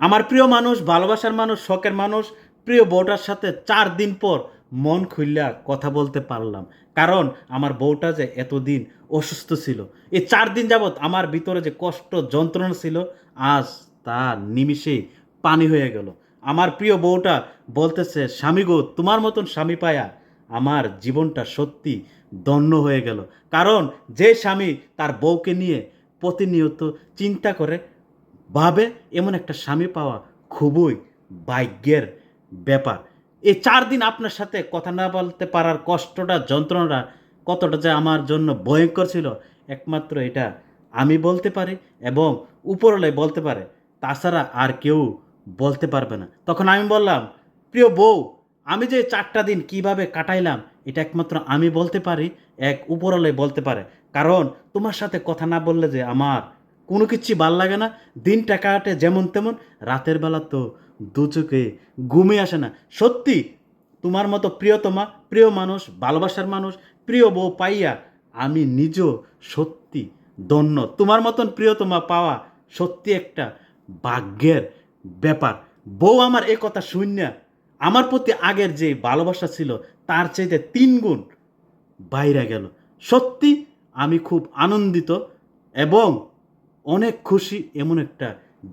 আমার প্রিয় মানুষ, ভালোবাসার মানুষ, শখের মানুষ, প্রিয় বউটার সাথে চার দিন পর মন খুললা কথা বলতে পারলাম। কারণ আমার বউটা যে এতদিন অসুস্থ ছিল, এই চার দিন যাবৎ আমার ভিতরে যে কষ্ট, যন্ত্রণা ছিল, আজ তা নিমিষেই পানি হয়ে গেল। আমার প্রিয় বউটা বলতেছে, স্বামী গো, তোমার মতন স্বামী পায়া আমার জীবনটা সত্যি দন্য হয়ে গেল। কারণ যে স্বামী তার বউকে নিয়ে প্রতিনিয়ত চিন্তা করে ভাবে এমন একটা স্বামী পাওয়া খুবই ভাগ্যের ব্যাপার। এই চার দিন আপনার সাথে কথা না বলতে পারার কষ্টটা, যন্ত্রণাটা কতটা যে আমার জন্য ভয়ঙ্কর ছিল, একমাত্র এটা আমি বলতে পারি এবং উপরলে বলতে পারে। তাছাড়া আর কেউ বলতে পারবে না। তখন আমি বললাম, প্রিয় বউ, আমি যে চারটা দিন কীভাবে কাটাইলাম, এটা একমাত্র আমি বলতে পারি, এক উপরলে বলতে পারে। কারণ তোমার সাথে কথা না বললে যে আমার কোনো কিছু ভালো লাগে না। দিনটা কাটে যেমন তেমন, রাতের বেলা তো দু চোখে ঘুমে আসে না। সত্যি, তোমার মতো প্রিয়তমা, প্রিয় মানুষ, ভালোবাসার মানুষ, প্রিয় বউ পাইয়া আমি নিজেও সত্যি ধন্য। তোমার মতন প্রিয়তমা পাওয়া সত্যি একটা ভাগ্যের ব্যাপার। বউ আমার এ কথা শূন্য আমার প্রতি আগের যে ভালোবাসা ছিল, তার চাইতে তিন গুণ বাইরে গেল। সত্যি, আমি খুব আনন্দিত এবং অনেক খুশি এমন একটা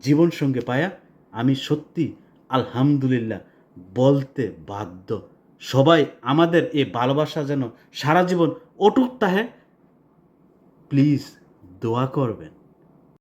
জীবন সঙ্গে পায়া আমি সত্যি আলহামদুলিল্লাহ বলতে বাধ্য। সবাই আমাদের এই ভালোবাসা যেন সারা জীবন অটুট তাহে প্লিজ দোয়া করবেন।